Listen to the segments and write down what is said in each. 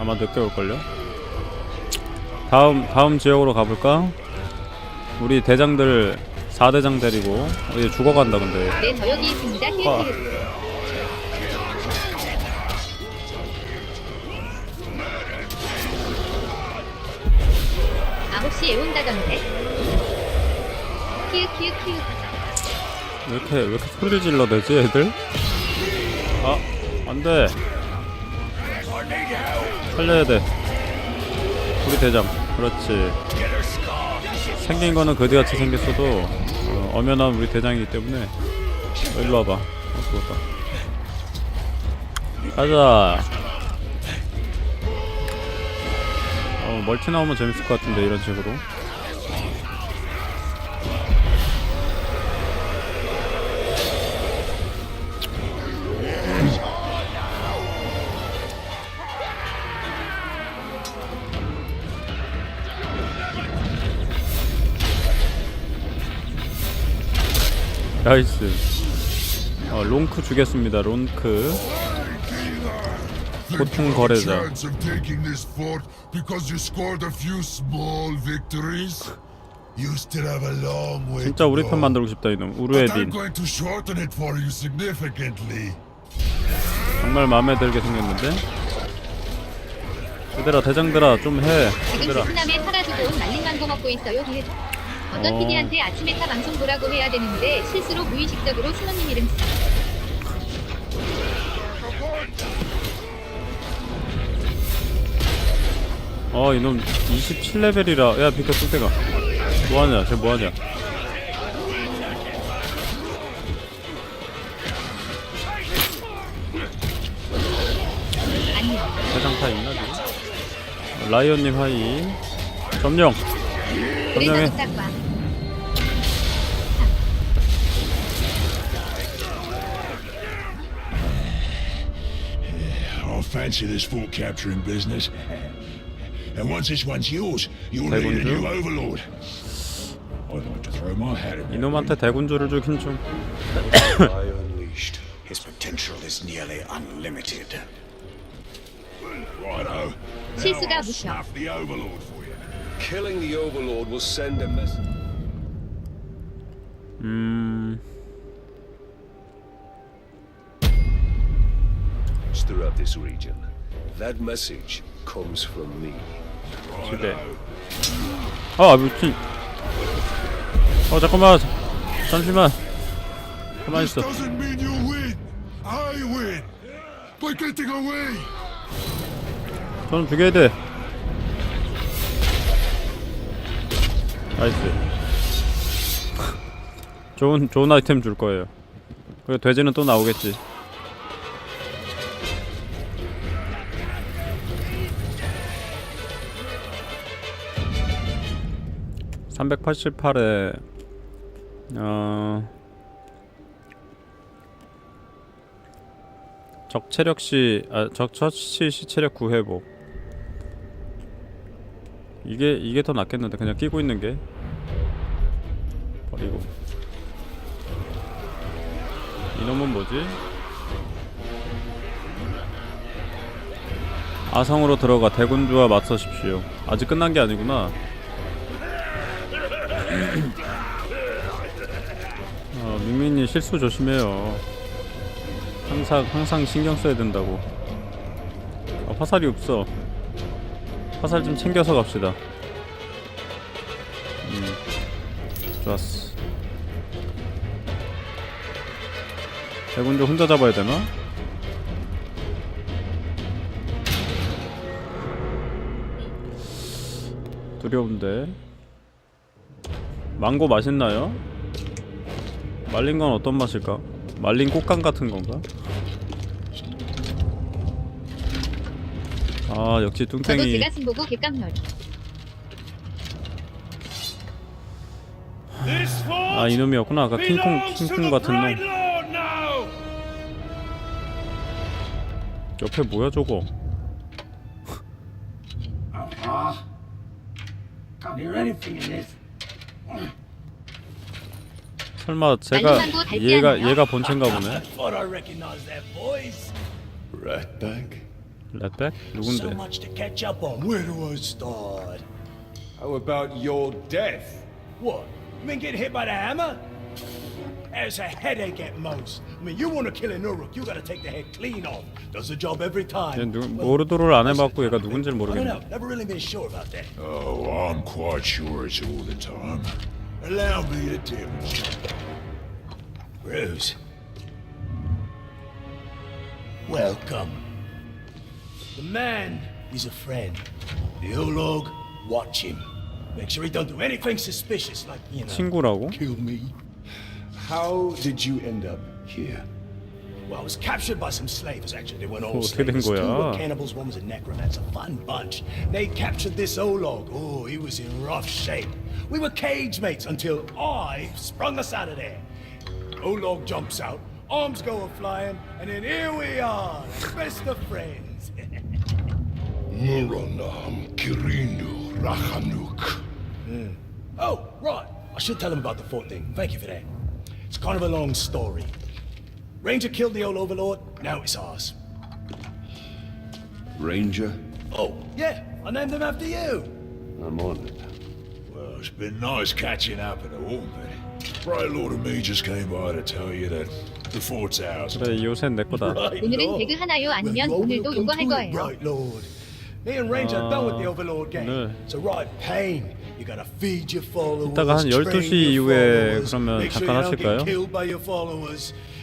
아마 늦게 올걸요? 다음 다음 지역으로 가볼까? 우리 대장들 4대장 데리고 이제 죽어간다 근데 네, 저 여기 있습니다. 아. 아홉 시. 히읗히읗히읗. 왜 이렇게 왜 이렇게 소리를 질러 대지 애들? 아 안돼 살려야 돼. 우리 대장. 그렇지. 생긴 거는 그지같이 생겼어도 어, 엄연한 우리 대장이기 때문에 어, 일로 와봐. 어 죽었다 가자. 어 멀티 나오면 재밌을 것 같은데 이런 식으로 나이스 어, 롱크 주겠습니다 롱크 보통 거래자 진짜 우리. 편 만들고 싶다 이놈 우르에딘. 정말 마음에 들게 생겼는데 얘들아 대장들아 좀해 얘들아 어떤 어. PD한테 아침에 타 방송 보라고 해야 되는데 실수로 무의식적으로 신혼님 이름 쓰. 어 이놈 27레벨이라 야 비켜 뚝대가 뭐하냐 쟤 뭐하냐. 대장 타 있나 지금? 라이언님 하이 점령 그래서 점령해 부탁과. I fancy this fort capturing business. And once this one's yours, you'll 대군주? need a new overlord. I'd like to throw my hat in that 이놈한테 대군주를 주긴 좀 I unleashed. His potential is nearly unlimited. Righto. 실수가 Now I'll 무셔. snuff the overlord for you. Killing the Overlord will send a message. 음... throughout this region. That message comes from me. 집에 아 미친 어 잠깐만 잠시만 가만히 This 있어 doesn't mean you win. I win. By getting away. 저는 죽여야 돼 나이스. 좋은 좋은 아이템 줄 거예요. 그리고 돼지는 또 나오겠지. (388에) 어... 적체력 시, 아, 적처치 시체력 9회복. 이게, 이게 더 낫겠는데, 그냥 끼고 있는 게. 버리고. 이놈은 뭐지? 아성으로 들어가 대군주와 맞서십시오. 아직 끝난 게 아니구나. 어, 민민이 실수 조심해요. 항상 항상 신경 써야 된다고. 아, 화살이 없어. 화살 좀 챙겨서 갑시다. 음, 좋았어. 대군주 혼자 잡아야 되나? 두려운데. 망고 맛있나요? 말린 건 어떤 맛일까? 말린 꽃감 같은 건가? 아 역시 저도 뚱땡이. 제가 승보고 객감놀. 아 이놈이었구나. 아까 킹콩 킹콩 같은 놈. 옆에 뭐야 저거? 설마 제가 달지 얘가? 얘가 본체인가 보네 누군데? much to catch up on. Where do I start? How about your death? What? You mean get hit by the hammer? It's a headache at most. I mean, you want to kill an Uruk, you gotta take the head clean off. Does the job every time. 얘 누, Well, 모르도를 안 해봤고 얘가 누군지를 I don't 모르겠네 know. Never really been sure about that. Oh, I'm quite sure it's all the time. Allow me to demonstrate. Bruce. Welcome. The man is a friend. The Olog, watch him. Make sure he don't do anything suspicious, like, you know, 친구라고? kill me. How did you end up here? Well, I was captured by some slaves, actually. They weren't all 어, 어떻게 된 slaves. Two 거야? were cannibals, one was a necromancer. Fun bunch. They captured this Olog. Oh, he was in rough shape. We were cage mates until I sprung us out of there. Olog jumps out, arms go flying, and then here we are, best of friends. Muranam Kirinu Rahanuk. oh, right. I should tell him about the fort thing. Thank you for that. It's kind of a long story. Ranger killed the old overlord. Now it's ours. Ranger? Oh, yeah. I named him after you. I'm on it. Well, it's been nice catching up and all, but Bright Lord and me just came by to tell you that the fort's ours. 그래 이 옷은 내 거다 Right, 오늘은 Lord. 배그 하나요? 아니면 Well, you 오늘도 all 요거 할 come to it, 거예요? Right, Lord. Me and Ranger are done with the 아, Overlord game. It's a right pain. You gotta feed your followers. 이따가 한 train 12시 your 이후에 그러면 잠깐 하실까요?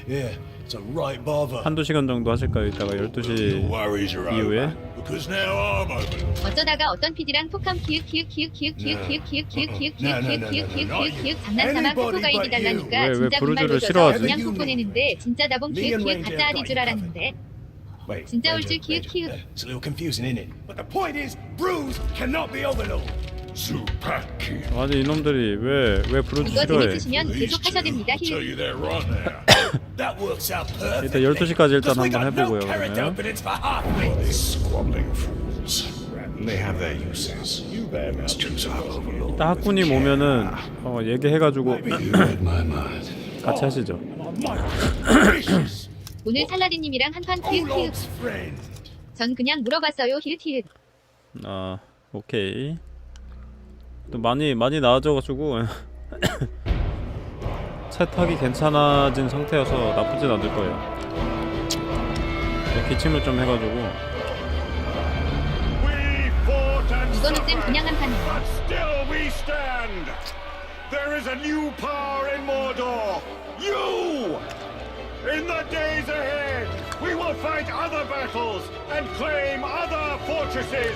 Yeah, it's a right bother. 한두 시간 정도 하실까요? 이따가 Your 12시 worries are 이후에? 어쩌다가 어떤 PD랑 톡함 키읔 키읔 키읔 키읔 키읔 키읔 키읔 키읔 키읔 키읔 키읔 키읔 키읔 키읔 장난삼아 코코 가이드 달라니까 진짜 분말 싫어하지? 그냥 톡 보내는데 진짜 다본 키읔 키읔 가짜 아리 줄 알았는데 Wait, 진짜 올줄 키읔. 키읔. Yeah, It's a little confusing, isn't it? But the point is, Bruce cannot be. Zupaki. 아니 이놈들이 왜왜 브루즈 이거 싫어해 재밌으시면 계속 하셔야 됩니다. I'll tell 히 you that right now. That works out perfect. 일단 12시까지 일단 한번 해보고요, 그러면. These squabbling fools. They have their uses. You. 딱 학군님 오면은 어, 얘기해가지고. 같이 하시죠 gracious. 오늘 살라딘님이랑 한판 키읔 키읔 Olog's friend. 전 그냥 물어봤어요 히읗 히읗 아 오케이 또 많이 많이 나아져가지고 채탁이 괜찮아진 상태여서 나쁘진 않을 거예요 네, 기침을 좀 해가지고 We fought and 이거는 쌤 그냥 한판이에요 but still we stand. There is a new power in Mordor. You! In the days ahead, we will fight other battles and claim other fortresses.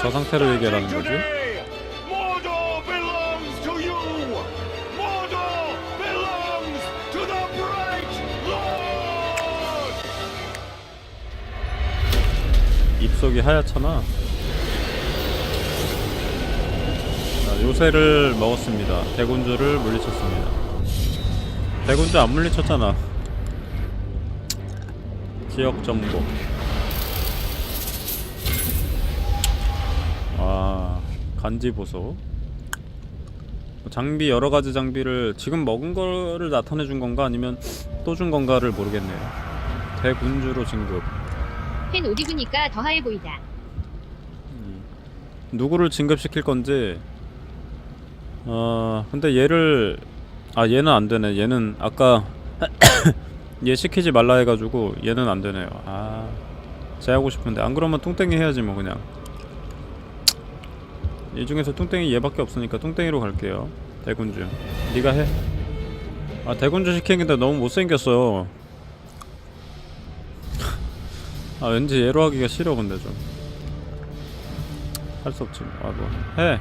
저 But 상태로 starting 거지? today, Mordor belongs to you. Mordor belongs to the Bright Lord. 입속이 하얗잖아 자, 요새를 먹었습니다 대군주를 물리쳤습니다 대군주 안 물리쳤잖아 지역 정보. 아 간지 보소. 장비 여러 가지 장비를 지금 먹은 거를 나타내 준 건가? 아니면 또 준 건가를 모르겠네요. 대군주로 진급. 팬 옷 입으니까 더 하얘 보이다 누구를 진급시킬 건지. 어 근데 얘를 아 얘는 안 되네. 얘는 아까 얘 시키지 말라 해가지고 얘는 안 되네요. 아 제 하고 싶은데. 안 그러면 뚱땡이 해야지 뭐 그냥. 이 중에서 뚱땡이 얘밖에 없으니까 뚱땡이로 갈게요. 대군주. 네가 해 아 대군주 시키는데 너무 못생겼어. 아 왠지 얘로 하기가 싫어 근데 좀. 할 수 없지. 뭐. 아, 뭐. 해.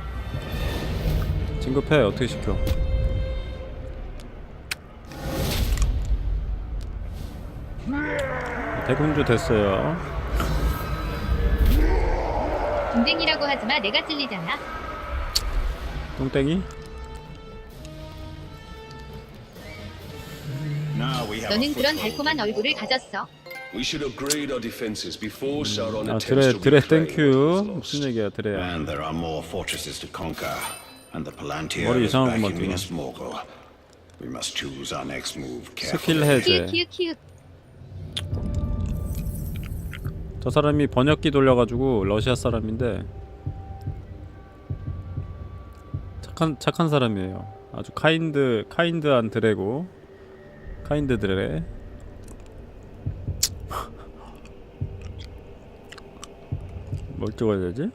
진급해. 어떻게 시켜 대군주 됐어요 동댕이라고 하지마 내가 찔리잖아 똥땡이 have 너는 그런 달콤한 얼굴을 가졌어 We should upgrade our defenses before Sauron 아 드레 to 드레 reclaim 땡큐 무슨. 얘기야 드레야 And there are more fortresses to conquer. And the Palantir 머리 is 이상한 것 backing 같아. Minas Morgul. We must choose our next move 스킬 carefully. 해제 키읔 키읔 키읔 저 사람이 번역기 돌려가지고 러시아 사람인데 착한 착한 사람이에요. 아주 카인드 카인드한 드래고 카인드 드레. 뭘 찍어야 되지?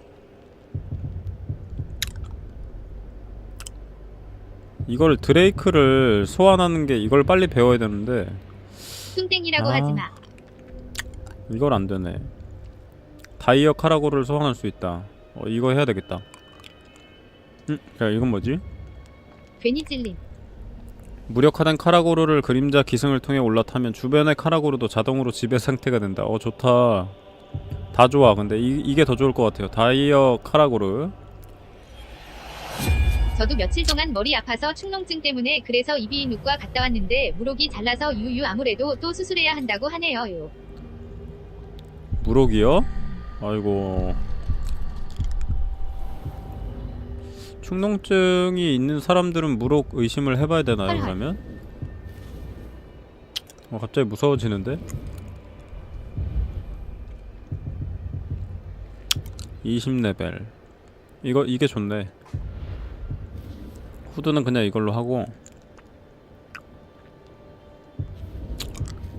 이걸 드레이크를 소환하는 게 이걸 빨리 배워야 되는데 뚱땡이라고 아. 하지 마. 이걸 안 되네. 다이어 카라고를 소환할 수 있다. 어, 이거 해야 되겠다. 음, 야, 이건 뭐지? 괜히 찔림. 무력화된 카라고르를 그림자 기승을 통해 올라타면 주변의 카라고르도 자동으로 지배 상태가 된다. 어, 좋다. 다 좋아. 근데 이, 이게 더 좋을 것 같아요. 다이어 카라고르. 저도 며칠 동안 머리 아파서 축농증 때문에 그래서 이비인후과 갔다 왔는데 무록이 잘라서 유유 아무래도 또 수술해야 한다고 하네요. 요. 무록이요? 아이고. 축농증이 있는 사람들은 무록 의심을 해봐야 되나요. 그러면? 어, 갑자기 무서워지는데? 20레벨. 이거, 이게 좋네. 후드는 그냥 이걸로 하고.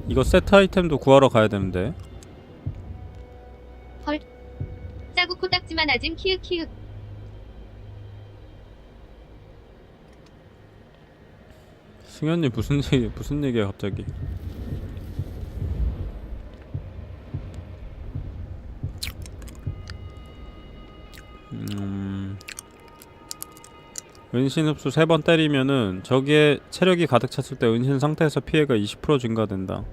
이거 세트 아이템도 구하러 가야 되는데. 코딱지만 아짐 키읔 키읔. 승현님 무슨 얘기 무슨 얘기야 갑자기? 음, 은신 흡수 세 번 때리면은 저기에 체력이 가득 찼을 때 은신 상태에서 피해가 20% 증가된다.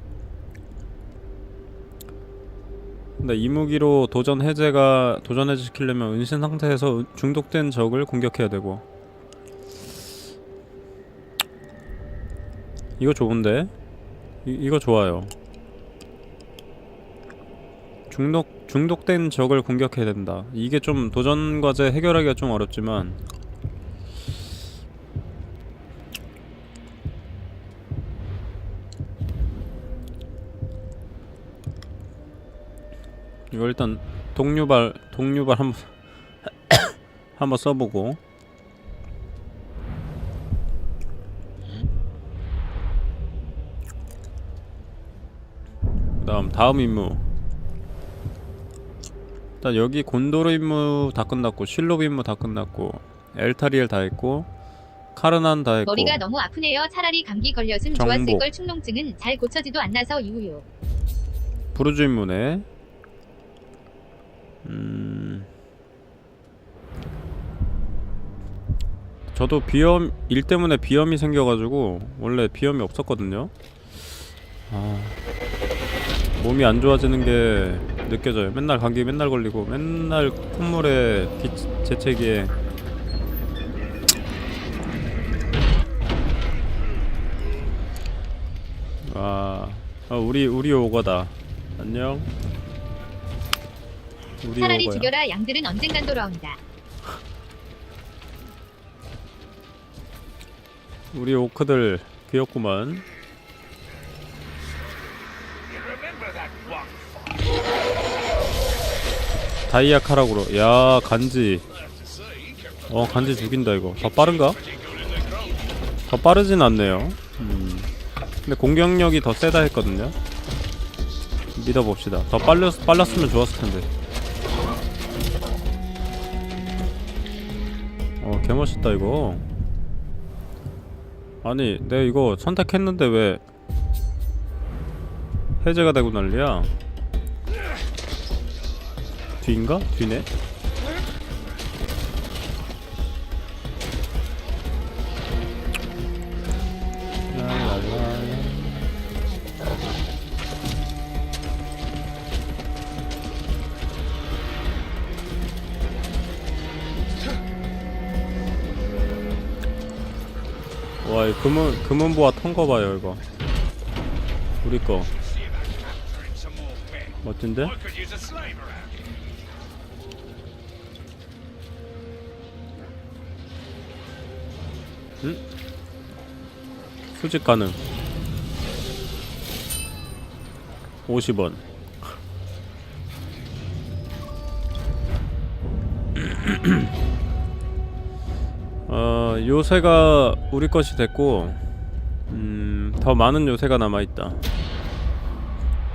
근데 이 무기로 도전 해제가 도전 해제 시키려면 은신 상태에서 은- 중독된 적을 공격해야 되고 이거 좋은데? 이, 이거 좋아요. 중독 중독된 적을 공격해야 된다. 이게 좀 도전 과제 해결하기가 좀 어렵지만 이거 일단 동류발 동류발 한번 한번 써보고 그다음 다음 임무 일단 여기 곤도르 임무 다 끝났고 실로브 임무 다 끝났고 엘타리엘 다 했고 카르난 다 했고 머리가 너무 아프네요. 차라리 감기 걸렸음 정복. 좋았을 걸 축농증은 잘 고쳐지도 않나서 유유. 부르주 임무네 음. 저도 비염 일 때문에 비염이 생겨가지고 원래 비염이 없었거든요. 아 몸이 안 좋아지는 게 느껴져요. 맨날 감기 맨날 걸리고 맨날 콧물에 비 재채기에. 와 아, 우리 우리 오거다. 안녕 우리 차라리 오거야. 죽여라. 양들은 언젠간 돌아온다. 우리 오크들 귀엽구만. 다이아 카락으로. 야 간지. 어 간지 죽인다 이거. 더 빠른가? 더 빠르진 않네요. 음. 근데 공격력이 더 세다 했거든요. 믿어봅시다. 더 빨렸, 빨랐으면 좋았을 텐데 개멋있다 이거 아니 내가 이거 선택했는데 왜 해제가 되고 난리야 뒤인가? 뒤네? 금은 금은보아 턴거 봐요 이거. 우리 거. 멋진데? 응? 수집 가능 50원 어... 요새가 우리 것이 됐고 음, 더 많은 요새가 남아 있다.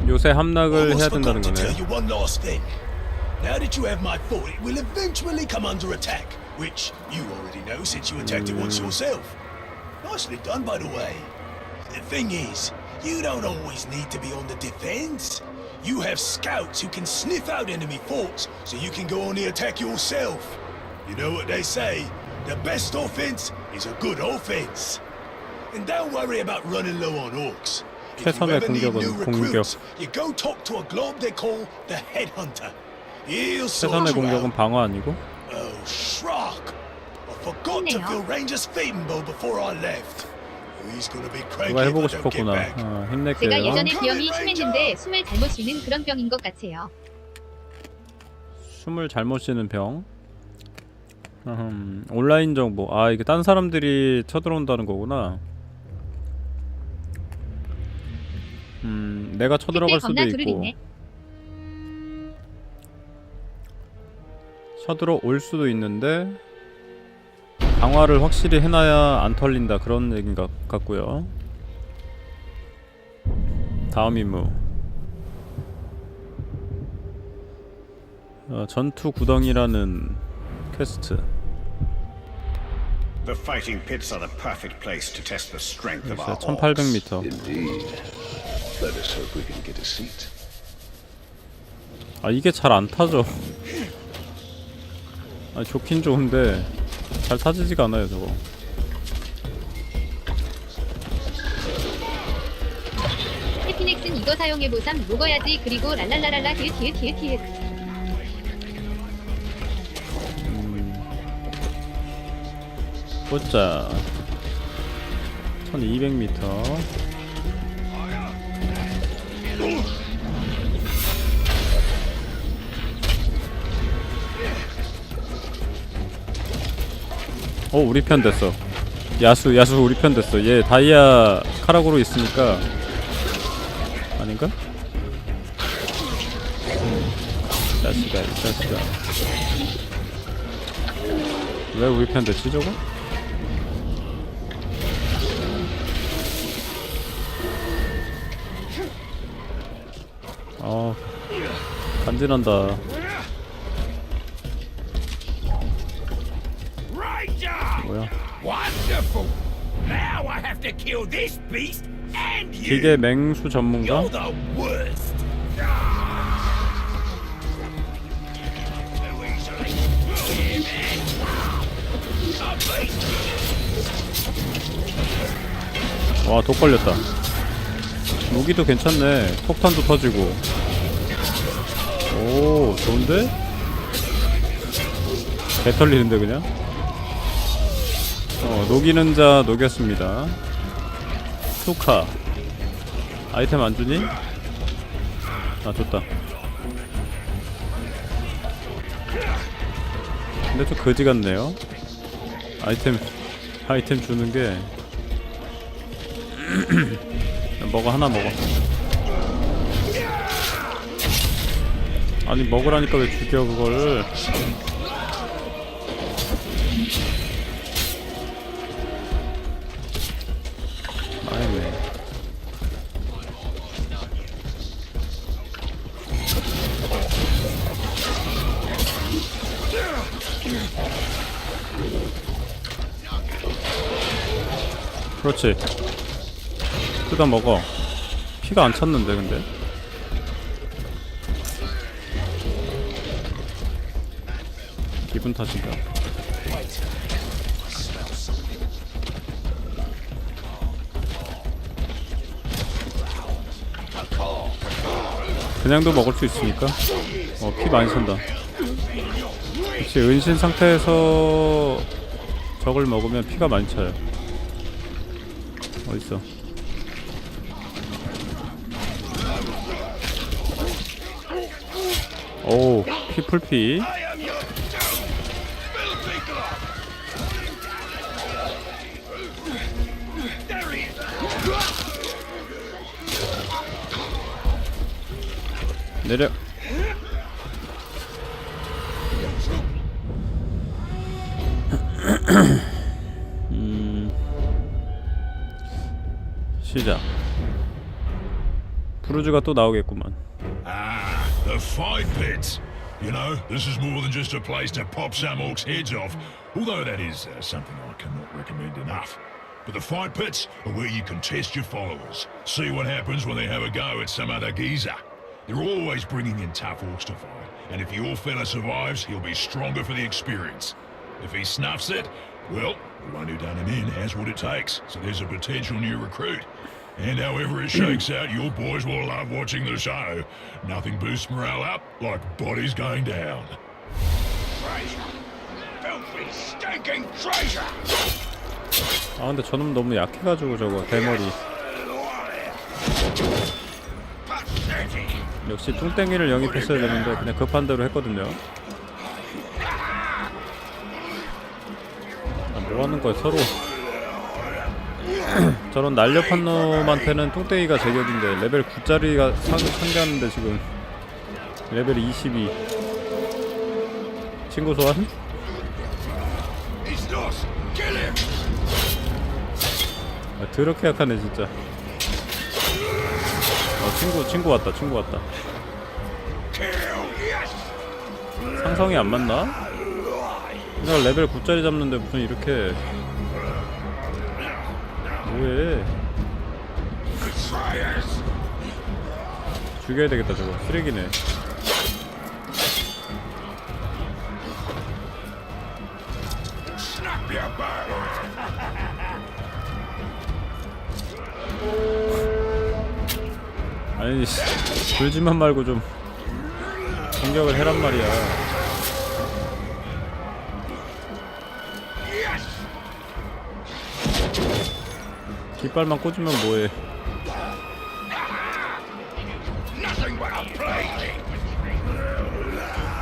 요새 함락을 해야 Almost 된다는 forgot to 거네. tell you one last thing. Now that you have my fort, it will eventually come under attack, which you already know since you attacked it once yourself. Nicely done, by the way. The thing is, you don't always need to be on the defense. You have scouts who can sniff out enemy forts, so you can go on the attack yourself. You know what they say? The best offense is a good offense. And don't worry about running low on orcs. If you 최선의 ever need 공격은 new recruits, you go talk to a globe they call the Headhunter. He'll sort you out. 방어 아니고? Oh, Shrock! I forgot to fill Ranger's feeding bowl before I left. Oh, 누가 해보고 싶었구나. 어, 제가 힘낼게요. 예전에 비염이 심했는데 숨을 잘못 쉬는 그런 병인 것 같아요. 숨을 잘못 쉬는 병. 음, 온라인 정보. 아 이게 딴 사람들이 쳐들어온다는 거구나. 음, 내가 쳐들어갈 수도 있고. 쳐들어올 수도 있는데 강화를 확실히 해놔야 안 털린다 그런 얘기인 것 같고요. 다음 임무. 어, 전투 구덩이라는 퀘스트. The fighting pits are the perfect place to test the strength of our 글쎄, orcs. 1800m. Indeed. Let us hope we can get a seat. 아 이게 잘 안 타죠. 아 좋긴 좋은데 잘 타지지가 않아요 저거. 해피넥슨 이거 사용해보삼 먹어야지 그리고 랄랄라랄라 히읗 히읗 히읗 보자. 1200m. 어 우리 편 됐어. 야수 야수 우리 편 됐어. 얘 다이아 카락으로 있으니까 아닌가? 이 자식아. 왜 우리 편 됐지 저거? And you! 기계 맹수 전문가? You're the worst! 와독 걸렸다 무기도 괜찮네 폭탄도 터지고 오 좋은데? 배 털리는데 그냥? 어 녹이는 자 녹였습니다 투카 아이템 안 주니? 아 줬다 근데 좀 거지 같네요 아이템 아이템 주는 게 먹어 하나 먹어 아니 먹으라니까 왜 죽여 그걸? 아이네. 그렇지. 뜯어 먹어. 피가 안 찼는데 근데 기분 탓인가 그냥도 먹을 수 있으니까. 어 피 많이 찬다. 역시 은신 상태에서 저걸 먹으면 피가 많이 차요. 어딨어? 오, 피 풀피. 내려. 음, 시작. 브루즈가 또 나오겠구만. Ah, the fight pits. You know, this is more than just a place to pop some orcs' heads off, although that is uh, something I cannot recommend enough. But the fight pits are where you can test your followers, see what happens when they have a go at some other geezer. They're always bringing in tough orcs to fight, and if your fella survives, he'll be stronger for the experience. If he snuffs it, well, the one who done him in has what it takes, so there's a potential new recruit. And however it shakes out, your boys will love watching the show. Nothing boosts morale up like bodies going down. Treasure! Filthy, stinking treasure! 아 근데 저놈 너무 약해가지고 저거 대머리. 역시 뚱땡이를 영입했어야 되는데 그냥 급한 대로 했거든요. 아, 뭐 하는 거야 서로. 저런 날렵한 놈한테는 뚱땡이가 제격인데 레벨 9짜리가 상, 상대하는데 지금 레벨 22 친구 소환? 아, 더럽게 약하네 진짜 어 친구 친구 왔다 친구 왔다! 상성이 안 맞나? 내가 레벨 9짜리 잡는데 무슨 이렇게 뭐해! 죽여야 되겠다 저거 쓰레기네 아니 씨, 불지만 말고 좀 공격을 해란 말이야. 깃발만 꽂으면 뭐해!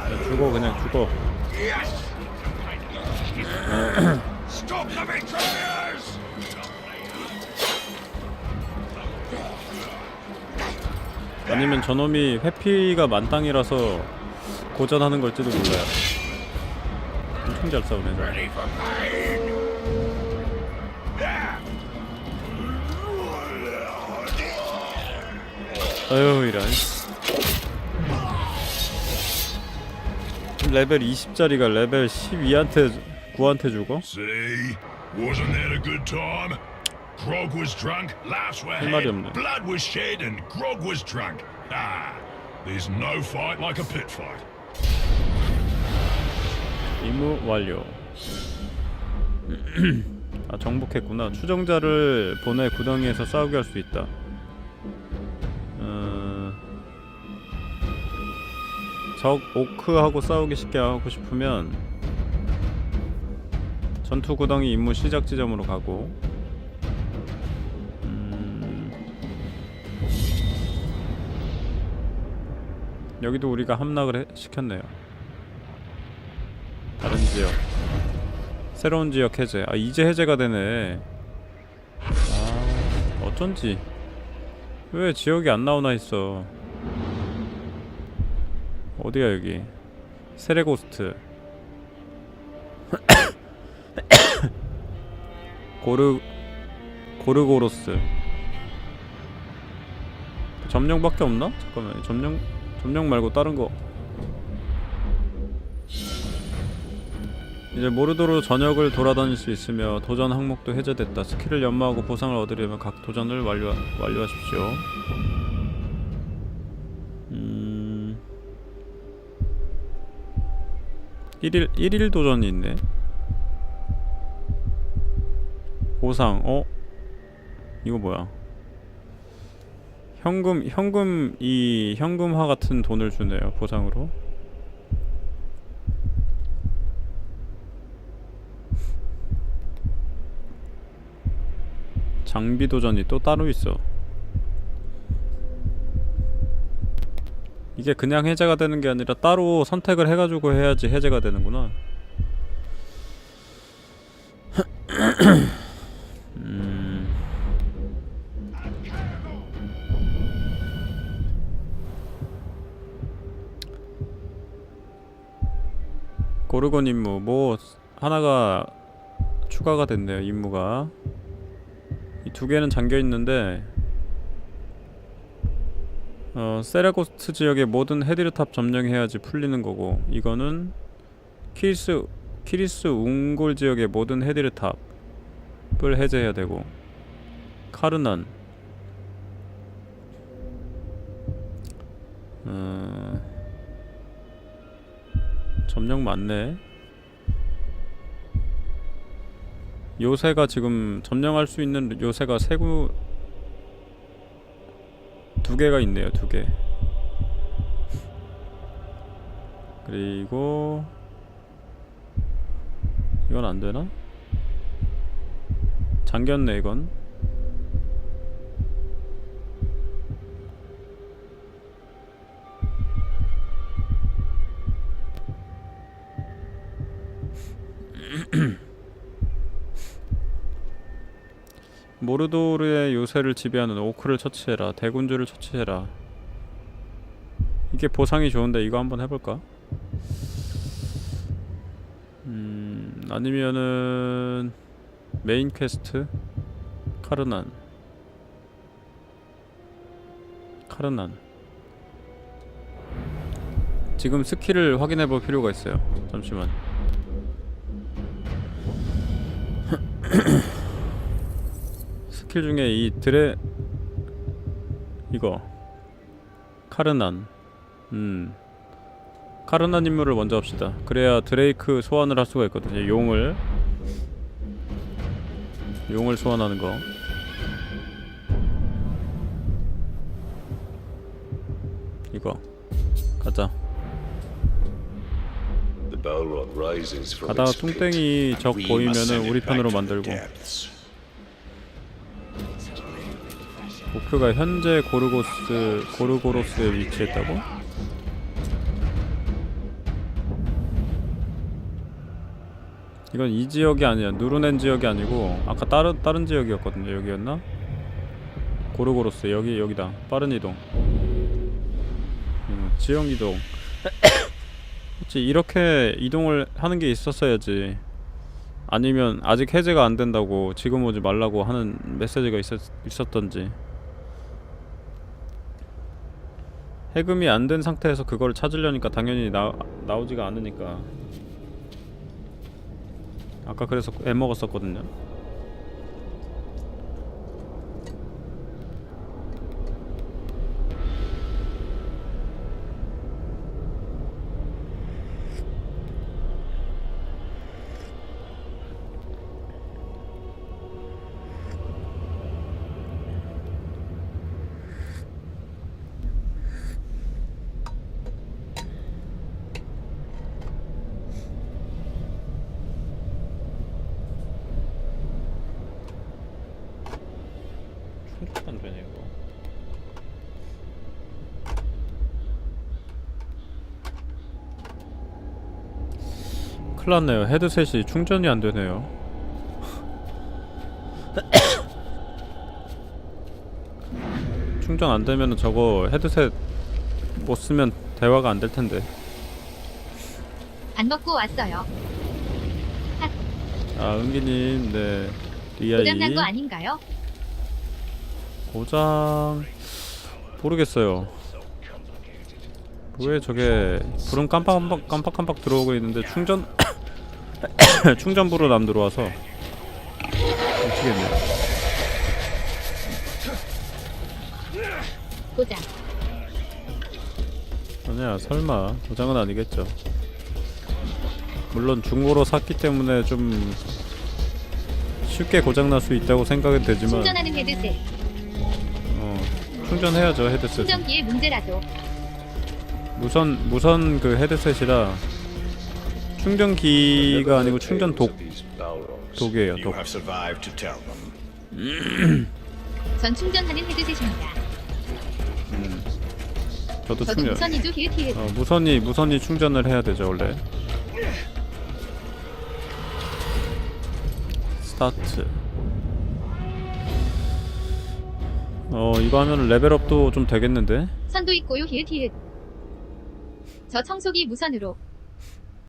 야, 죽어 그냥 죽어 아니면 저놈이 회피가 만땅이라서 고전하는 걸지도 몰라요. 엄청 잘 싸우네! 아유 이런. 레벨 20짜리가 레벨 12한테 9한테 죽어? Grog was drunk, laughs were had, blood was shed, and Grog was drunk. Ah, there's no fight like a pit fight. 임무 완료 아 정복했구나 추정자를 보내 구덩이에서 싸우게 할 수 있다 어... 적 오크하고 싸우기 쉽게 하고 싶으면 전투 구덩이 임무 시작 지점으로 가고 여기도 우리가 함락을 해- 시켰네요. 다른 지역. 새로운 지역 해제. 아 이제 해제가 되네. 아 어쩐지. 왜 지역이 안 나오나 했어. 어디야 여기? 세레고스트. 고르 고르고로스. 점령밖에 없나? 잠깐만 점령 점령 말고 다른 거 이제 모르도로 전역을 돌아다닐 수 있으며 도전 항목도 해제됐다. 스킬을 연마하고 보상을 얻으려면 각 도전을 완료 완료하십시오. 음. 1일 1일 도전이 있네. 보상. 어? 이거 뭐야? 현금 현금 이 현금화 같은 돈을 주네요. 보상으로. 장비 도전이 또 따로 있어. 이게 그냥 해제가 되는 게 아니라 따로 선택을 해가지고 해야지 해제가 되는구나. 고르곤 임무 뭐 하나가 추가가 됐네요 임무가. 이 두 개는 잠겨 있는데 어 세라고스트 지역의 모든 헤드르탑 점령해야지 풀리는 거고 이거는 키리스 키리스 웅골 지역의 모든 헤드르탑을 해제해야 되고. 카르난. 어... 점령 맞네 요새가 지금 점령할 수 있는 요새가 세구 두 개가 있네요 두 개. 그리고 이건 안 되나? 잠겼네 이건. 모르도르의 요새를 지배하는 오크를 처치해라. 대군주를 처치해라. 이게 보상이 좋은데 이거 한번 해볼까? 음 아니면은 메인 퀘스트 카르난 카르난 지금 스킬을 확인해 볼 필요가 있어요. 잠시만. 스킬 중에 이 드레 이거 카르난. 음. 카르난 임무를 먼저 합시다. 그래야 드레이크 소환을 할 수가 있거든요. 용을. 용을 소환하는 거. 이거. 가자 가다가. 뚱땡이 적 보이면은 우리 편으로 만들고. 목표가 현재 고르고스 고르고로스에 위치했다고? 이건 이 지역이 아니야. 누르넨 지역이 아니고 아까 다른 다른 지역이었거든요. 여기였나? 고르고로스 여기 여기다. 빠른 이동. 음, 지역 이동. 이렇게 이동을 하는 게 있었어야지. 아니면 아직 해제가 안 된다고 지금 오지 말라고 하는 메시지가 있었, 있었던지. 해금이 안 된 상태에서 그걸 찾으려니까 당연히 나, 나오지가 않으니까 아까 그래서 애 먹었었거든요 큰일 났네요 헤드셋이 충전이 안 되네요 충전 안 되면 저거 헤드셋 못 쓰면 대화가 안 될 텐데 안 먹고 왔어요. 아 은기님 네 리아이 고장난 거 아닌가요? 고장 모르겠어요. 왜 저게 불은 깜빡깜빡 깜빡깜빡 들어오고 있는데 충전 충전부로 안 들어와서 미치겠네. 고장. 아니야 설마 고장은 아니겠죠. 물론 중고로 샀기 때문에 좀 쉽게 고장 날 수 있다고 생각은 되지만 충전하는 헤드셋. 어, 충전해야죠 헤드셋. 충전기의 문제라도. 무선 무선 그 헤드셋이라 충전기가 아니고 충전 독. 독이에요 독. 전 충전하는 헤드셋입니다. 저도 저도 충전. 무선이도 히읗히읗. 어, 무선이 무선이 충전을 해야 되죠 원래. 스타트. 어 이거 하면 레벨업도 좀 되겠는데? 선도 있고요 히읗히읗. 저 청소기 무선으로.